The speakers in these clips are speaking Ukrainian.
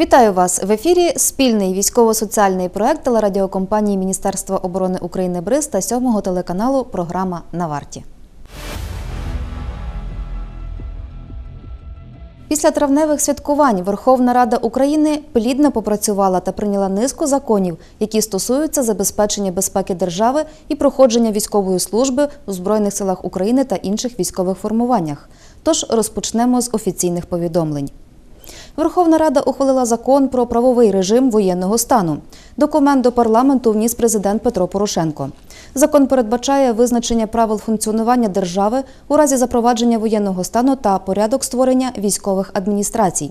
Вітаю вас в ефірі. Спільний військово-соціальний проект телерадіокомпанії Міністерства оборони України БРИЗ та сьомого телеканалу Програма на варті. Після травневих святкувань Верховна Рада України плідно попрацювала та прийняла низку законів, які стосуються забезпечення безпеки держави і проходження військової служби у Збройних силах України та інших військових формуваннях. Тож розпочнемо з офіційних повідомлень. Верховна Рада ухвалила закон про правовий режим воєнного стану. Документ до парламенту вніс президент Петро Порошенко. Закон передбачає визначення правил функціонування держави у разі запровадження воєнного стану та порядок створення військових адміністрацій.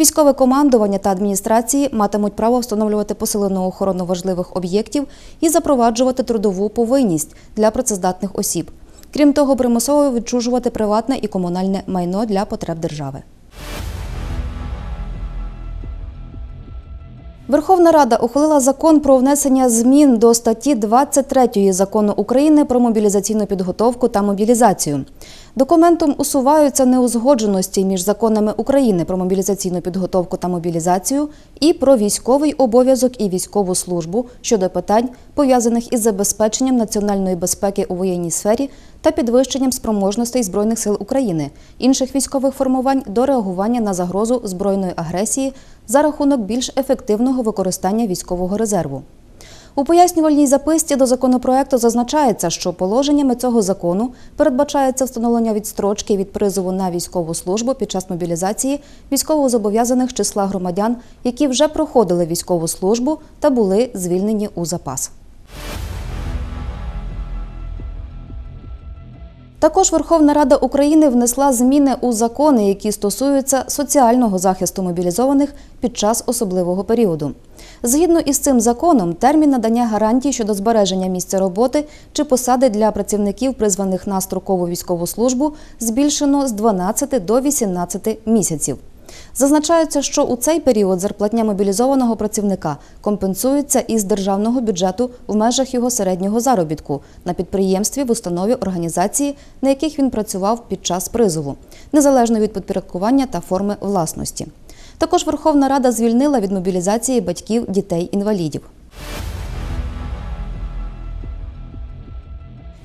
Військове командування та адміністрації матимуть право встановлювати посилену охорону важливих об'єктів і запроваджувати трудову повинність для працездатних осіб. Крім того, примусово відчужувати приватне і комунальне майно для потреб держави. Верховна Рада ухвалила закон про внесення змін до статті 23 закону України про мобілізаційну підготовку та мобілізацію. Документом усуваються неузгодженості між законами України про мобілізаційну підготовку та мобілізацію і про військовий обов'язок і військову службу щодо питань, пов'язаних із забезпеченням національної безпеки у воєнній сфері та підвищенням спроможностей Збройних сил України, інших військових формувань до реагування на загрозу збройної агресії за рахунок більш ефективного використання військового резерву. У пояснювальній записці до законопроекту зазначається, що положеннями цього закону передбачається встановлення відстрочки від призову на військову службу під час мобілізації військовозобов'язаних числа громадян, які вже проходили військову службу та були звільнені у запас. Також Верховна Рада України внесла зміни у закони, які стосуються соціального захисту мобілізованих під час особливого періоду. Згідно із цим законом, термін надання гарантій щодо збереження місця роботи чи посади для працівників, призваних на строкову військову службу, збільшено з 12 до 18 місяців. Зазначається, що у цей період зарплатня мобілізованого працівника компенсується із державного бюджету в межах його середнього заробітку на підприємстві, в установі, організації, на яких він працював під час призову, незалежно від підпорядкування та форми власності. Також Верховна Рада звільнила від мобілізації батьків дітей-інвалідів.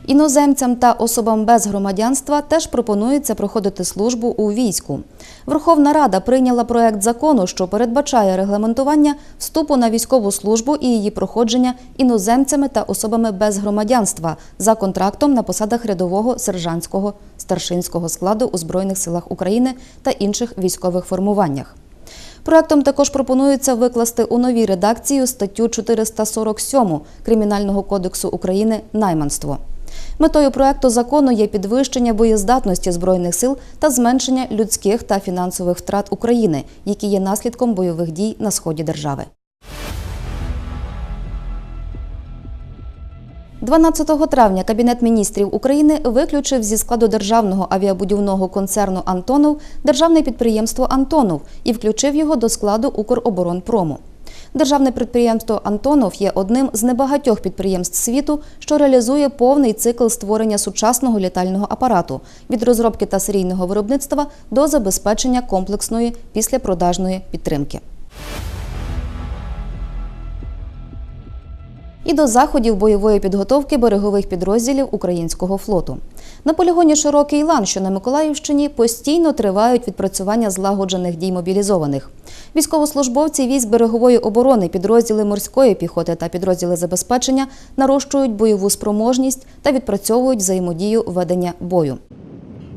Іноземцям та особам без громадянства теж пропонується проходити службу у війську. Верховна Рада прийняла проект закону, що передбачає регламентування вступу на військову службу і її проходження іноземцями та особами без громадянства за контрактом на посадах рядового сержантського старшинського складу у Збройних силах України та інших військових формуваннях. Проектом також пропонується викласти у новій редакції статтю 447 Кримінального кодексу України найманство. Метою проекту закону є підвищення боєздатності збройних сил та зменшення людських та фінансових втрат України, які є наслідком бойових дій на сході держави. 12 травня Кабінет міністрів України виключив зі складу державного авіабудівного концерну Антонов державне підприємство Антонов і включив його до складу Укроборонпрому. Державне підприємство Антонов є одним з небагатьох підприємств світу, що реалізує повний цикл створення сучасного літального апарату від розробки та серійного виробництва до забезпечення комплексної післяпродажної підтримки. І до заходів бойової підготовки берегових підрозділів українського флоту. На полігоні Широкий Лан, що на Миколаївщині, постійно тривають відпрацювання злагоджених дій мобілізованих. Військовослужбовці військ берегової оборони, підрозділи морської піхоти та підрозділи забезпечення нарощують бойову спроможність та відпрацьовують взаємодію ведення бою.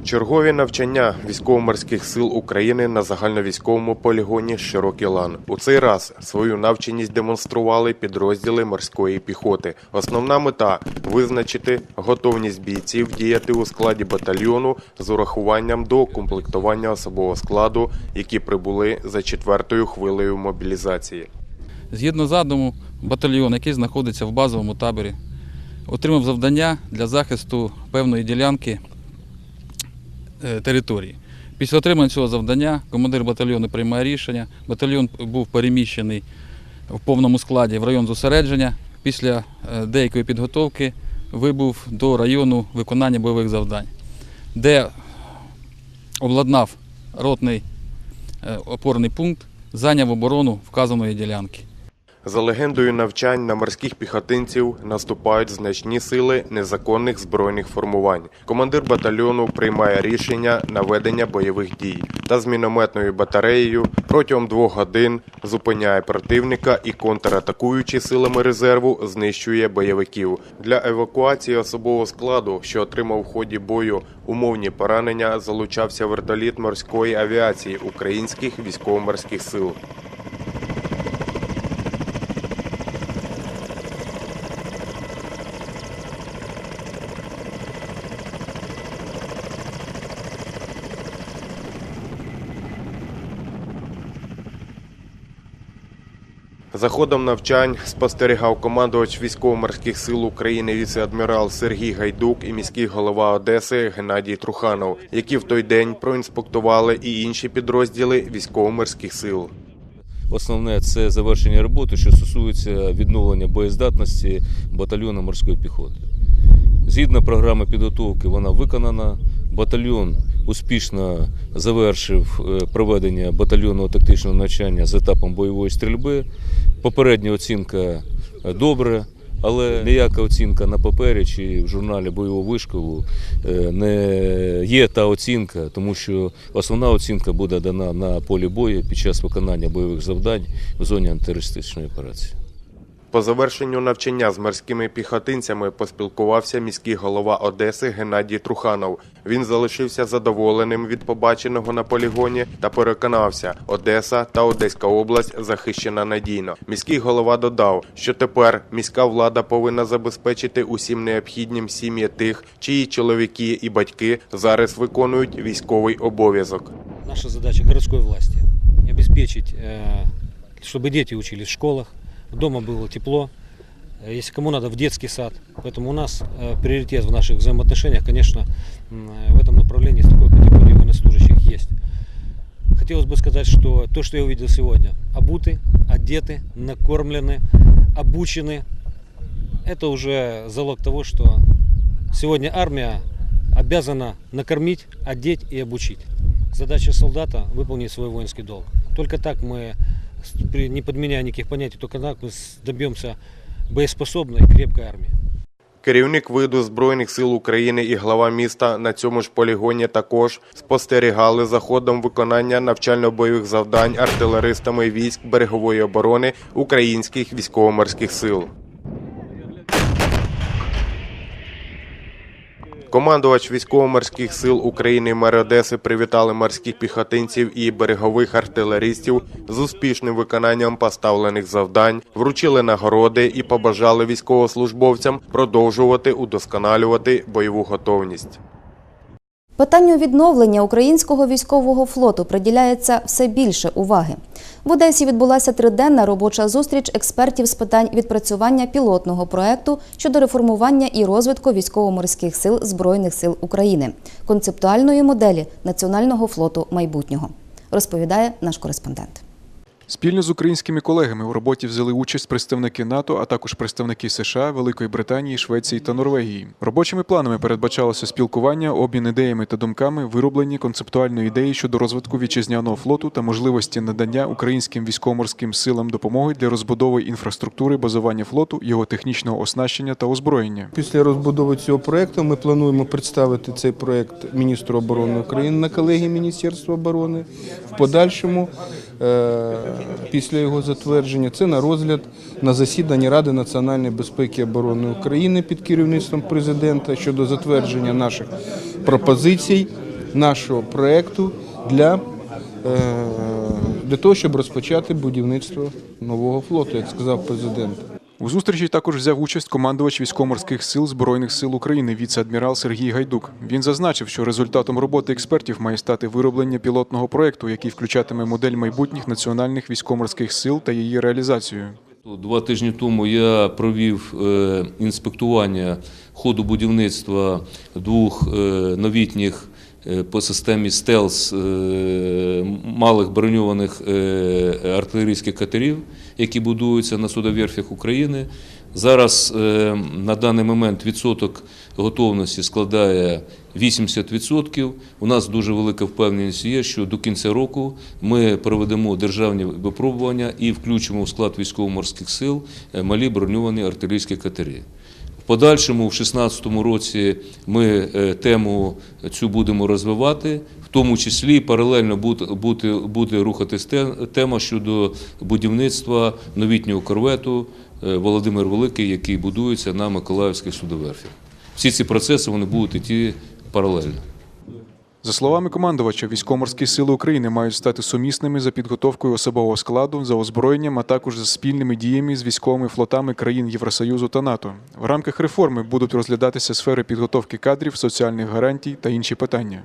Чергові навчання військово-морських сил України на загальновійськовому полігоні Широкий Лан. У цей раз свою навченість демонстрували підрозділи морської піхоти. Основна мета визначити готовність бійців діяти у складі батальйону з урахуванням до комплектування особового складу, які прибули за четвертою хвилею мобілізації. Згідно задуму, батальйон, який знаходиться в базовому таборі, отримав завдання для захисту певної ділянки території. Після отримання цього завдання командир батальйону приймає рішення. Батальйон був переміщений в повному складі в район зосередження. Після е, деякої підготовки вибув до району виконання бойових завдань, де обладнав ротний е, опорний пункт зайняв оборону вказаної ділянки. За легендою навчань на морських піхотинців наступають значні сили незаконних збройних формувань. Командир батальйону приймає рішення на ведення бойових дій та з мінометною батареєю протягом двох годин зупиняє противника і контратакуючи силами резерву знищує бойовиків. Для евакуації особового складу, що отримав в ході бою умовні поранення, залучався вертоліт морської авіації українських військово-морських сил. За ходом навчань спостерігав командувач військово-морських сил України віце-адмірал Сергій Гайдук і міський голова Одеси Геннадій Труханов, які в той день проінспектували і інші підрозділи військово-морських сил. Основне це завершення роботи, що стосується відновлення боєздатності батальйону морської піхоти. Згідно програми підготовки, вона виконана. Батальйон успішно завершив е, проведення батальйонного тактичного навчання з етапом бойової стрільби. Попередня оцінка е, добре, але ніяка оцінка на папері чи в журналі бойового вишколу е, не є та оцінка, тому що основна оцінка буде дана на полі бою під час виконання бойових завдань в зоні антитерористичної операції. По завершенню навчання з морськими піхотинцями поспілкувався міський голова Одеси Геннадій Труханов. Він залишився задоволеним від побаченого на полігоні та переконався, Одеса та Одеська область захищена надійно. Міський голова додав, що тепер міська влада повинна забезпечити усім необхіднім сім'ї тих, чиї чоловіки і батьки зараз виконують військовий обов'язок. Наша задача городской власти – обеспечить, э, чтобы дети учились в школах, дома было тепло, э, если кому надо в детский сад. Поэтому у нас э, приоритет в наших взаимоотношениях, конечно, м, в этом направлении с такой категорией военнослужащих есть. Хотелось бы сказать, что то, что я увидел сегодня, обуты, одеты, накормлены, обучены, это уже залог того, что сегодня армия обязана накормить, одеть и обучить. Задача солдата – выполнить свой воинский долг. Только так мы, не подменяя никаких понятий, только так мы доб'ємося добьемся боеспособной, крепкой армии. Керівник виду Збройних сил України і глава міста на цьому ж полігоні також спостерігали за ходом виконання навчально-бойових завдань артилеристами військ берегової оборони українських військово-морських сил. Командувач військово-морських сил України мер Одеси привітали морських піхотинців і берегових артилеристів з успішним виконанням поставлених завдань, вручили нагороди і побажали військовослужбовцям продовжувати удосконалювати бойову готовність. Питанню відновлення українського військового флоту приділяється все більше уваги. В Одесі відбулася триденна робоча зустріч експертів з питань відпрацювання пілотного проекту щодо реформування і розвитку військово-морських сил Збройних сил України, концептуальної моделі Національного флоту майбутнього, розповідає наш кореспондент. Спільно з українськими колегами у роботі взяли участь представники НАТО, а також представники США, Великої Британії, Швеції та Норвегії. Робочими планами передбачалося спілкування, обмін ідеями та думками, вироблені концептуальної ідеї щодо розвитку вітчизняного флоту та можливості надання українським військово-морським силам допомоги для розбудови інфраструктури базування флоту, його технічного оснащення та озброєння. Після розбудови цього проекту ми плануємо представити цей проект міністру оборони України на колегії Міністерства оборони. В подальшому, після його затвердження, це на розгляд на засіданні Ради національної безпеки і оборони України під керівництвом президента щодо затвердження наших пропозицій, нашого проекту для, е, для того, щоб розпочати будівництво нового флоту, як сказав президент. У зустрічі також взяв участь командувач військово-морських сил Збройних сил України, віце-адмірал Сергій Гайдук. Він зазначив, що результатом роботи експертів має стати вироблення пілотного проекту, який включатиме модель майбутніх національних військово-морських сил та її реалізацію. Два тижні тому я провів е, інспектування ходу будівництва двох е, новітніх е, по системі стелс малих броньованих артилерійських катерів, які будуються на судоверфях України. Зараз е, на даний момент відсоток готовності складає 80%. У нас дуже велика впевненість є, що до кінця року ми проведемо державні випробування і включимо в склад військово-морських сил е, малі броньовані артилерійські катери. Подальшому, в 2016 році, ми е, тему цю будемо розвивати, тому числі паралельно буде, буде, рухатись те- тема щодо будівництва новітнього корвету е, Володимир Великий, який будується на Миколаївських судоверфі. Всі ці процеси вони будуть йти паралельно. За словами командувача, військово-морські сили України мають стати сумісними за підготовкою особового складу, за озброєнням, а також за спільними діями з військовими флотами країн Євросоюзу та НАТО. В рамках реформи будуть розглядатися сфери підготовки кадрів, соціальних гарантій та інші питання.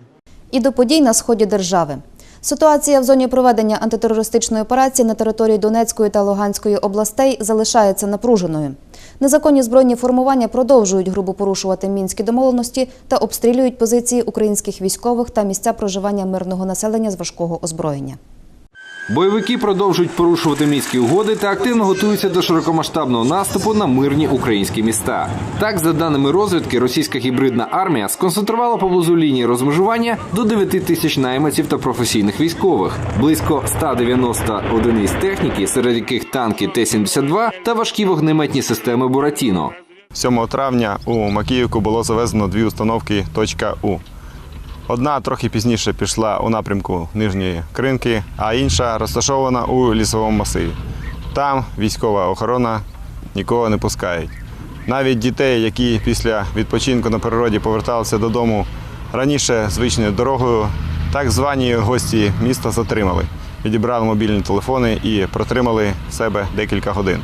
І до подій на сході держави. Ситуація в зоні проведення антитерористичної операції на території Донецької та Луганської областей залишається напруженою. Незаконні збройні формування продовжують грубо порушувати мінські домовленості та обстрілюють позиції українських військових та місця проживання мирного населення з важкого озброєння. Бойовики продовжують порушувати мінські угоди та активно готуються до широкомасштабного наступу на мирні українські міста. Так, за даними розвідки, російська гібридна армія сконцентрувала поблизу лінії розмежування до 9 тисяч найманців та професійних військових, близько 190 одиниць техніки, серед яких танки Т-72 та важкі вогнеметні системи Буратіно. 7 травня у Макіївку було завезено дві установки «Точка «У». Одна трохи пізніше пішла у напрямку Нижньої Кринки, а інша розташована у лісовому масиві. Там військова охорона нікого не пускають. Навіть дітей, які після відпочинку на природі поверталися додому раніше звичною дорогою, так звані гості міста затримали, відібрали мобільні телефони і протримали себе декілька годин.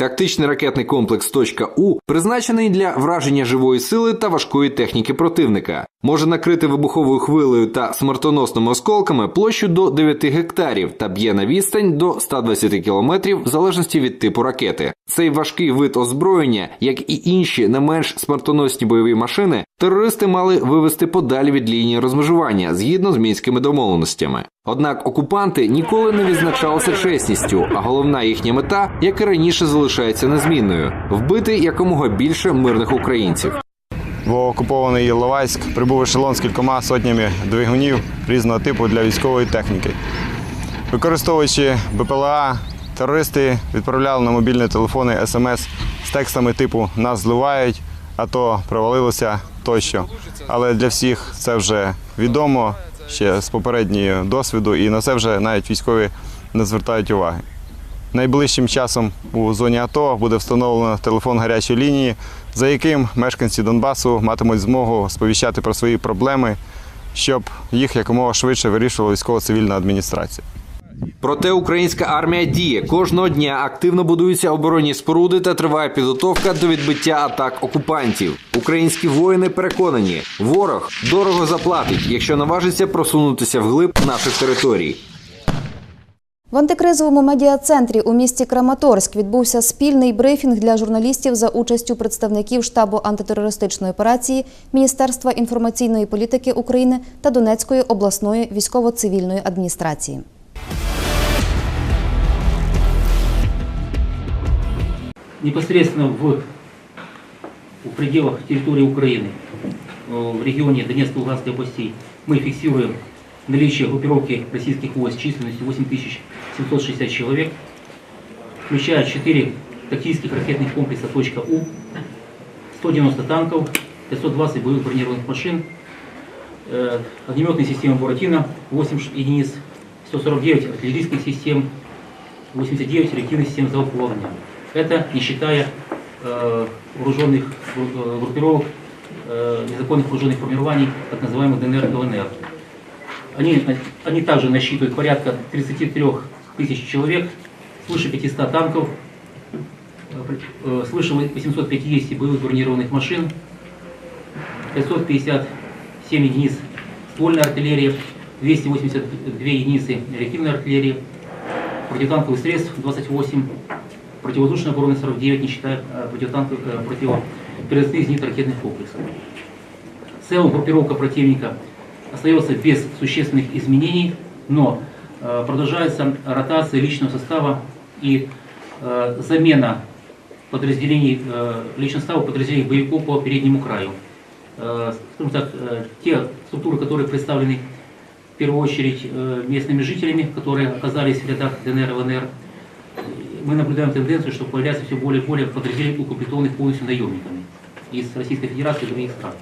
Тактичний ракетний комплекс «У» призначений для враження живої сили та важкої техніки противника. Може накрити вибуховою хвилею та смертоносними осколками площу до 9 гектарів та б'є на відстань до 120 кілометрів в залежності від типу ракети. Цей важкий вид озброєння, як і інші не менш смертоносні бойові машини, терористи мали вивести подалі від лінії розмежування згідно з мінськими домовленостями. Однак окупанти ніколи не відзначалися чесністю, а головна їхня мета, як і раніше, залишається незмінною вбити якомога більше мирних українців. В окупований Іловайськ прибув ешелон з кількома сотнями двигунів різного типу для військової техніки. Використовуючи БПЛА, терористи відправляли на мобільні телефони смс з текстами типу Нас зливають, а то провалилося тощо. Але для всіх це вже відомо ще з попереднього досвіду, і на це вже навіть військові не звертають уваги. Найближчим часом у зоні АТО буде встановлено телефон гарячої лінії, за яким мешканці Донбасу матимуть змогу сповіщати про свої проблеми, щоб їх якомога швидше вирішувала військово-цивільна адміністрація. Проте українська армія діє кожного дня активно будуються оборонні споруди та триває підготовка до відбиття атак окупантів. Українські воїни переконані, ворог дорого заплатить, якщо наважиться просунутися вглиб наших територій. В антикризовому медіа-центрі у місті Краматорськ відбувся спільний брифінг для журналістів за участю представників штабу антитерористичної операції Міністерства інформаційної політики України та Донецької обласної військово-цивільної адміністрації. Непосредственно в, в пределах территории Украины, э, в регионе Донецкой Луганской областей, мы фиксируем наличие группировки российских войск численностью 8760 человек, включая 4 тактических ракетных комплекса «У», 190 танков, 520 боевых бронированных машин, э, системы «Буратино» 8 ш- единиц, 149 артиллерийских систем, 89 реактивных систем залпового огня. Это не считая э, вооруженных э, группировок, э, незаконных вооруженных формирований, так называемых ДНР и ЛНР. Они, они также насчитывают порядка 33 тысяч человек, свыше 500 танков, э, свыше 850 боевых бронированных машин, 557 единиц ствольной артиллерии, 282 единицы реактивной артиллерии, противотанковых средств 28, противовоздушной обороны 49, не считая э, противотанковых, э, противопереносных зенитно-ракетных комплексов. В целом группировка противника остается без существенных изменений, но э, продолжается ротация личного состава и замена подразделений, личного состава подразделений боевиков по переднему краю. скажем так, те структуры, которые представлены в первую очередь местными жителями, которые оказались в рядах ДНР и ЛНР, мы наблюдаем тенденцию, что появляется все более и более подразделений, укомплектованных полностью наемниками из Российской Федерации и других стран.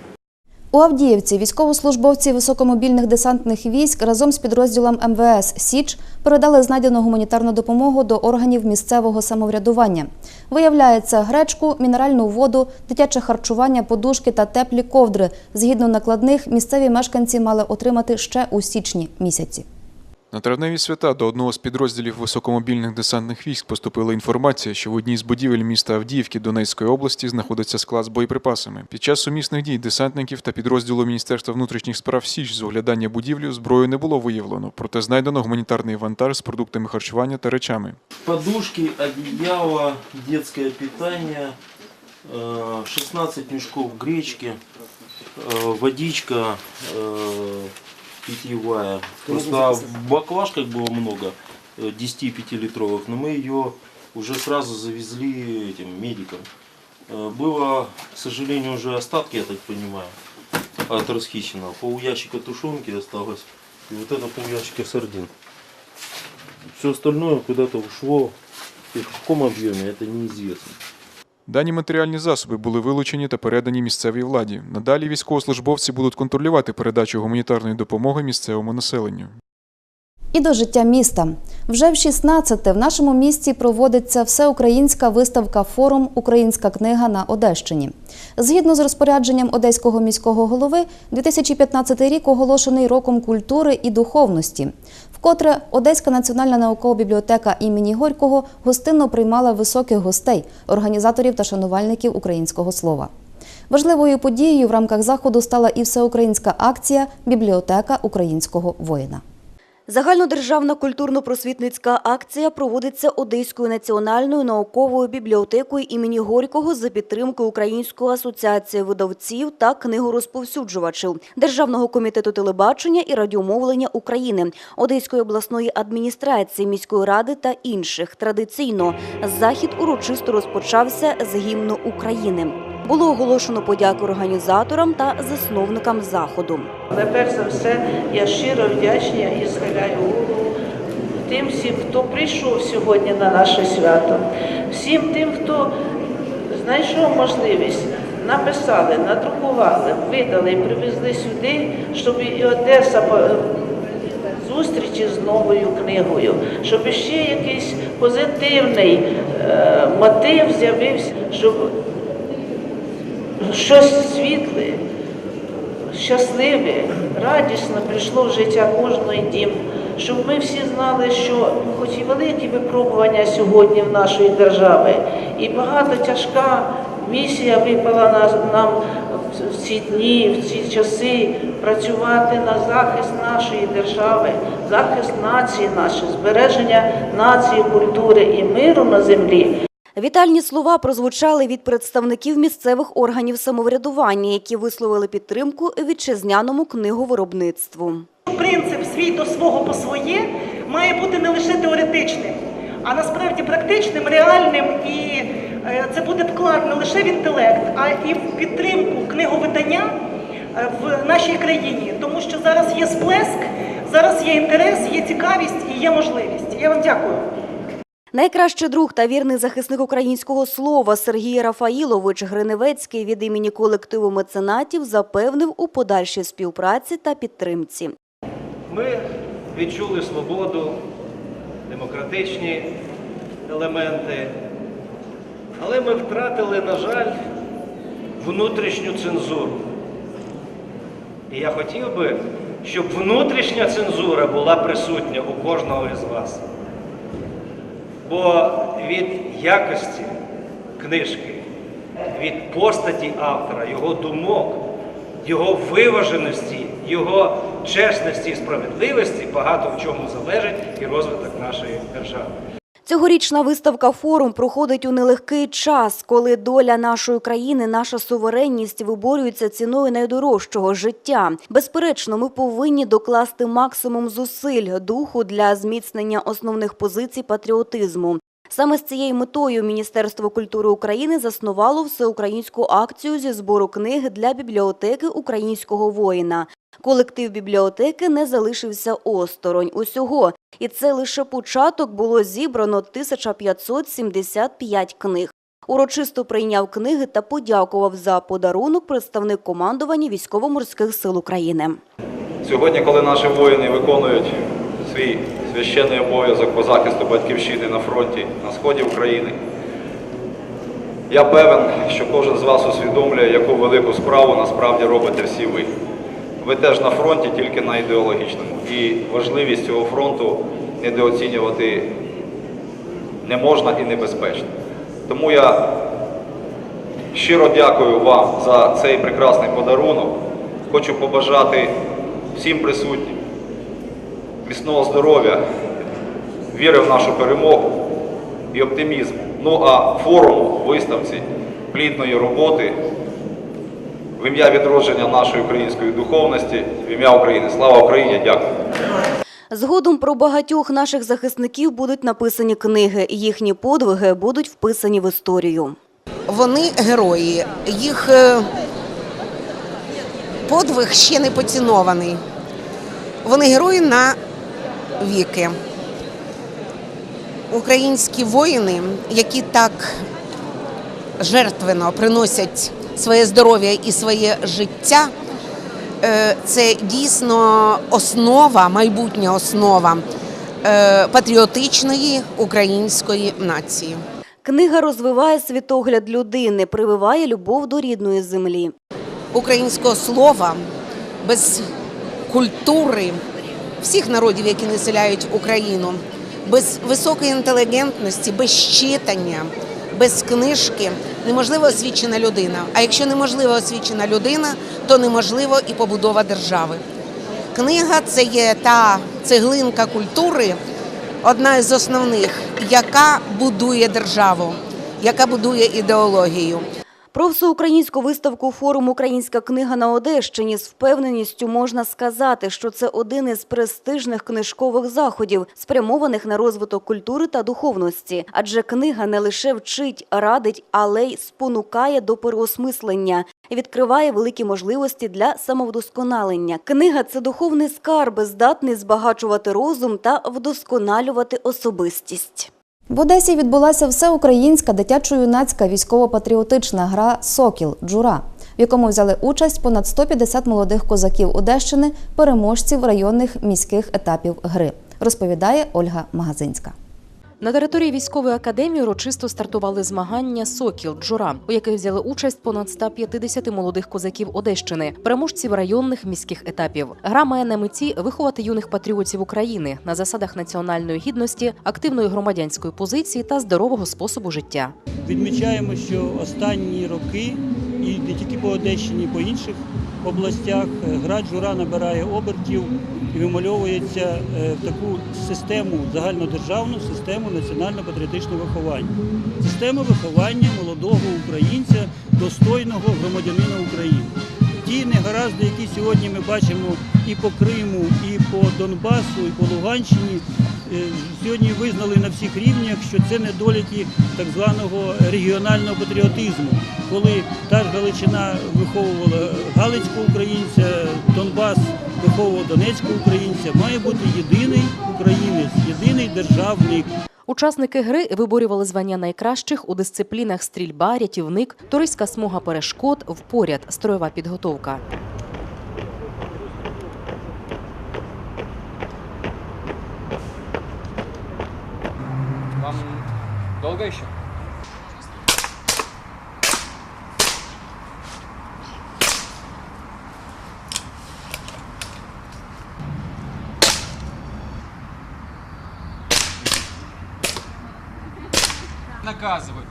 У Авдіївці військовослужбовці високомобільних десантних військ разом з підрозділом МВС Січ передали знайдену гуманітарну допомогу до органів місцевого самоврядування. Виявляється, гречку, мінеральну воду, дитяче харчування, подушки та теплі ковдри. Згідно накладних, місцеві мешканці мали отримати ще у січні місяці. На травневі свята до одного з підрозділів високомобільних десантних військ поступила інформація, що в одній з будівель міста Авдіївки Донецької області знаходиться склад з боєприпасами. Під час сумісних дій десантників та підрозділу Міністерства внутрішніх справ Січ з оглядання будівлі зброю не було виявлено, проте знайдено гуманітарний вантаж з продуктами харчування та речами. Подушки, одеяло, детское питание, э, 16 мешков гречки, э, водичка э, питьевая. Просто в баклажках было много, э, 10-5-литровых, но мы ее уже сразу завезли этим медикам. Э, Было, к сожалению, уже остатки, я так понимаю, от расхищенного. Пол ящика тушенки осталось, и вот это пол ящика сардин. Все остальное куда-то ушло. И в каком объеме, это неизвестно. Дані матеріальні засоби були вилучені та передані місцевій владі. Надалі військовослужбовці будуть контролювати передачу гуманітарної допомоги місцевому населенню. І до життя міста. Вже в 16-те в нашому місті проводиться всеукраїнська виставка форум Українська книга на Одещині. Згідно з розпорядженням одеського міського голови, 2015 рік оголошений роком культури і духовності. Вкотре Одеська національна наукова бібліотека імені Горького гостинно приймала високих гостей, організаторів та шанувальників українського слова. Важливою подією в рамках заходу стала і всеукраїнська акція Бібліотека українського воїна. Загальнодержавна культурно-просвітницька акція проводиться Одеською національною науковою бібліотекою імені Горького за підтримки Української асоціації видавців та книгорозповсюджувачів Державного комітету телебачення і радіомовлення України, Одеської обласної адміністрації, міської ради та інших. Традиційно захід урочисто розпочався з гімну України. Було оголошено подяку організаторам та засновникам заходу. Найперш за все, я щиро вдячна і схиляю голову тим всім, хто прийшов сьогодні на наше свято, всім тим, хто знайшов можливість, написали, надрукували, видали і привезли сюди, щоб і Одеса зустрічі з новою книгою, щоб ще якийсь позитивний е, мотив з'явився, щоб щось світле, щасливе, радісно прийшло в життя кожної дім, щоб ми всі знали, що хоч і великі випробування сьогодні в нашої держави, і багато тяжка місія випала на- нам в ці дні, в ці часи працювати на захист нашої держави, захист нації нашої, збереження нації, культури і миру на землі. Вітальні слова прозвучали від представників місцевих органів самоврядування, які висловили підтримку вітчизняному книговиробництву. Принцип свій до свого по своє має бути не лише теоретичним, а насправді практичним, реальним, і е, це буде вклад не лише в інтелект, а і в підтримку книговидання е, в нашій країні. Тому що зараз є сплеск, зараз є інтерес, є цікавість і є можливість. Я вам дякую. Найкращий друг та вірний захисник українського слова Сергій Рафаїлович Гриневецький від імені колективу меценатів запевнив у подальшій співпраці та підтримці. Ми відчули свободу, демократичні елементи, але ми втратили, на жаль, внутрішню цензуру. І я хотів би, щоб внутрішня цензура була присутня у кожного із вас. Бо від якості книжки, від постаті автора, його думок, його виваженості, його чесності і справедливості багато в чому залежить і розвиток нашої держави. Цьогорічна виставка «Форум» проходить у нелегкий час, коли доля нашої країни, наша суверенність виборюється ціною найдорожчого – життя. Безперечно, ми повинні докласти максимум зусиль, духу для зміцнення основних позицій патріотизму. Саме з цією метою Міністерство культури України заснувало всеукраїнську акцію зі збору книг для бібліотеки українського воїна. Колектив бібліотеки не залишився осторонь усього, і це лише початок було зібрано 1575 книг. Урочисто прийняв книги та подякував за подарунок представник командування військово-морських сил України. Сьогодні, коли наші воїни виконують свій священний обов'язок по захисту батьківщини на фронті на сході України, я певен, що кожен з вас усвідомлює, яку велику справу насправді робите всі ви. Ви теж на фронті, тільки на ідеологічному. І важливість цього фронту недооцінювати не можна і небезпечно. Тому я щиро дякую вам за цей прекрасний подарунок. Хочу побажати всім присутнім міцного здоров'я, віри в нашу перемогу і оптимізму. Ну а форуму, виставці, плідної роботи в ім'я відродження нашої української духовності, в ім'я України. Слава Україні! Дякую. Згодом про багатьох наших захисників будуть написані книги. Їхні подвиги будуть вписані в історію. Вони герої. Їх е, подвиг ще не поцінований. Вони герої на віки. Українські воїни, які так жертвенно приносять своє здоров'я і своє життя, е, це дійсно основа, майбутня основа е, патріотичної української нації. Книга розвиває світогляд людини, прививає любов до рідної землі. українського слова, без культури всіх народів, які населяють Україну, без високої інтелігентності, без читання, без книжки неможлива освічена людина. А якщо неможлива освічена людина, то неможливо і побудова держави. Книга це є та цеглинка культури, одна із основних, яка будує державу, яка будує ідеологію. Про всеукраїнську виставку форум Українська книга на Одещині з впевненістю можна сказати, що це один із престижних книжкових заходів, спрямованих на розвиток культури та духовності. Адже книга не лише вчить, радить, але й спонукає до переосмислення, відкриває великі можливості для самовдосконалення. Книга це духовний скарб, здатний збагачувати розум та вдосконалювати особистість. В Одесі відбулася всеукраїнська дитячо-юнацька військово-патріотична гра Сокіл Джура, в якому взяли участь понад 150 молодих козаків Одещини, переможців районних міських етапів гри. Розповідає Ольга Магазинська. На території військової академії урочисто стартували змагання Сокіл Джура, у яких взяли участь понад 150 молодих козаків Одещини, переможців районних міських етапів. Гра має на меті виховати юних патріотів України на засадах національної гідності, активної громадянської позиції та здорового способу життя. Відмічаємо, що останні роки і не тільки по Одещині, і по інших областях гра джура набирає обертів і вимальовується е, в таку систему, загальнодержавну систему національно-патріотичного виховання. Система виховання молодого українця, достойного громадянина України. Ті негаразди, які сьогодні ми бачимо і по Криму, і по Донбасу, і по Луганщині, е, сьогодні визнали на всіх рівнях, що це недоліки так званого регіонального патріотизму, коли та ж Галичина виховувала галицького українця, донецького українця, має бути єдиний українець, єдиний державник. Учасники гри виборювали звання найкращих у дисциплінах стрільба, рятівник, туристська смуга перешкод, впоряд, строєва підготовка. Вам долго еще? Наказывают.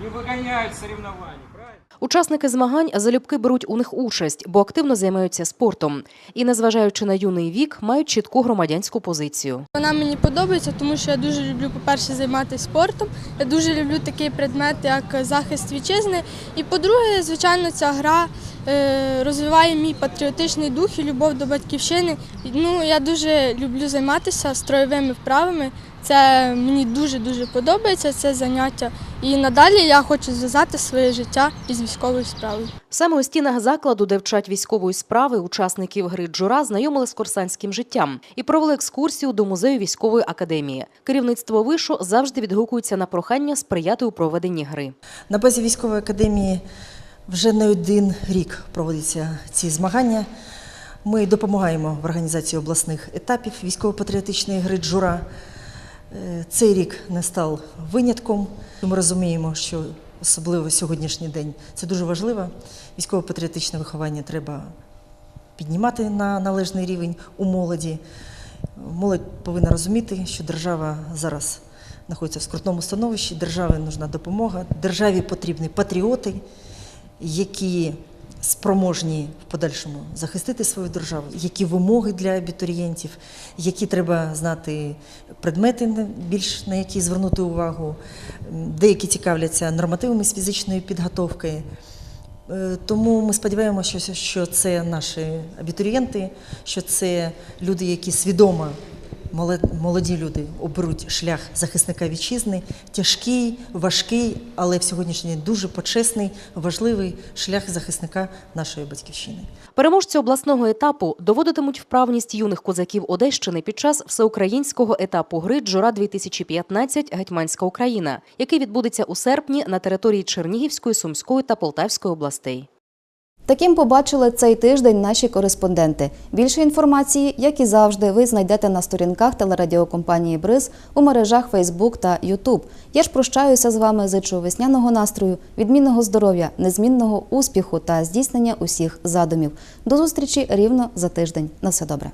Не выгоняют соревнований, правильно? Учасники змагань залюбки беруть у них участь, бо активно займаються спортом. І, незважаючи на юний вік, мають чітку громадянську позицію. Вона мені подобається, тому що я дуже люблю, по-перше, займатися спортом. Я дуже люблю такий предмет, як захист вітчизни. І по-друге, звичайно, ця гра е, розвиває мій патріотичний дух і любов до батьківщини. Ну, я дуже люблю займатися строєвими вправами. Це мені дуже-дуже подобається це заняття. І надалі я хочу зв'язати своє життя із військовою справою. Саме у стінах закладу, де вчать військової справи, учасників гри Джура знайомили з курсантським життям і провели екскурсію до музею військової академії. Керівництво вишу завжди відгукується на прохання сприяти у проведенні гри. На базі військової академії вже не один рік проводяться ці змагання. Ми допомагаємо в організації обласних етапів військово-патріотичної гри Джура. Е, Цей рік не став винятком. Ми розуміємо, що особливо сьогоднішній день це дуже важливо. Військово-патріотичне виховання треба піднімати на належний рівень у молоді. Молодь повинна розуміти, що держава зараз знаходиться в скрутному становищі, державі нужна допомога, державі потрібні патріоти, які спроможні в подальшому захистити свою державу, які вимоги для абітурієнтів, які треба знати предмети, більш на які звернути увагу. Деякі цікавляться нормативами з фізичної підготовки. Е, Тому ми сподіваємося, що- це наші абітурієнти, що це люди, які свідомо молоді люди оберуть шлях захисника вітчизни, тяжкий, важкий, але в сьогоднішній день дуже почесний, важливий шлях захисника нашої батьківщини. Переможці обласного етапу доводитимуть вправність юних козаків Одещини під час всеукраїнського етапу гри Джура 2015 Гетьманська Україна, який відбудеться у серпні на території Чернігівської, Сумської та Полтавської областей. Таким побачили цей тиждень наші кореспонденти. Більше інформації, як і завжди, ви знайдете на сторінках телерадіокомпанії Бриз у мережах Фейсбук та Ютуб. Я ж прощаюся з вами, зичу весняного настрою, відмінного здоров'я, незмінного успіху та здійснення усіх задумів. До зустрічі рівно за тиждень. На все добре.